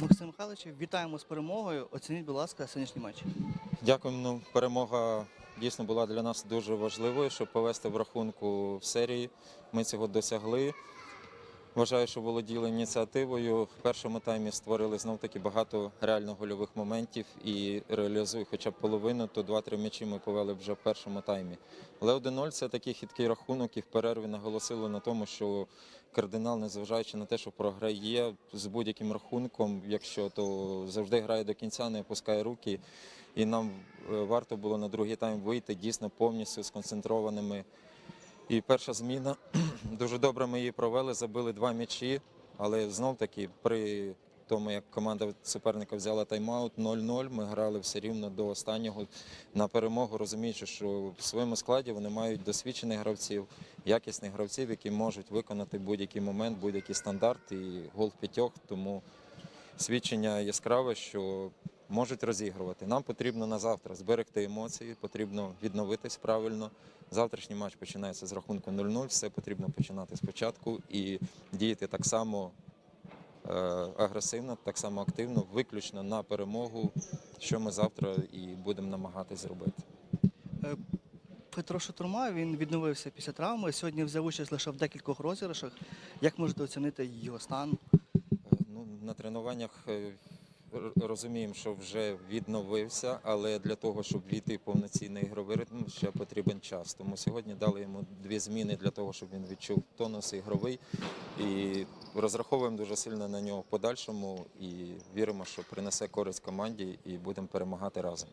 Максим Михайлович, вітаємо з перемогою. Оцініть, будь ласка, сьогоднішній матч. Дякуємо. Ну, перемога дійсно була для нас дуже важливою, щоб повести в рахунку в серії. Ми цього досягли. Вважаю, що володіли ініціативою. В першому таймі створили знов таки багато реально гольових моментів і реалізує хоча б половину, то 2-3 м'ячі ми повели вже в першому таймі. Але 1-0 це такий хиткий рахунок, і в перерві наголосили на тому, що кардинал, незважаючи на те, що програє з будь-яким рахунком, якщо то завжди грає до кінця, не опускає руки. І нам е, варто було на другий тайм вийти дійсно повністю сконцентрованими. І перша зміна дуже добре ми її провели, забили два м'ячі, але знов таки при тому, як команда суперника взяла тайм-аут 0-0, ми грали все рівно до останнього на перемогу, розуміючи, що в своєму складі вони мають досвідчених гравців, якісних гравців, які можуть виконати будь-який момент, будь-який стандарт і гол в п'ятьох. Тому свідчення яскраве, що можуть розігрувати. Нам потрібно на завтра зберегти емоції, потрібно відновитись правильно. Завтрашній матч починається з рахунку 0-0. Все потрібно починати спочатку і діяти так само е, агресивно, так само активно, виключно на перемогу, що ми завтра і будемо намагатись зробити. Е, Петро Шатурма він відновився після травми. Сьогодні взяв участь лише в декількох розіграшах. Як можете оцінити його стан? Е, Ну, на тренуваннях е, розуміємо, що вже відновився, але для того, щоб війти в повноцінний ігровий ритм, ще потрібен час. Тому сьогодні дали йому дві зміни для того, щоб він відчув тонус ігровий. І розраховуємо дуже сильно на нього в подальшому і віримо, що принесе користь команді і будемо перемагати разом.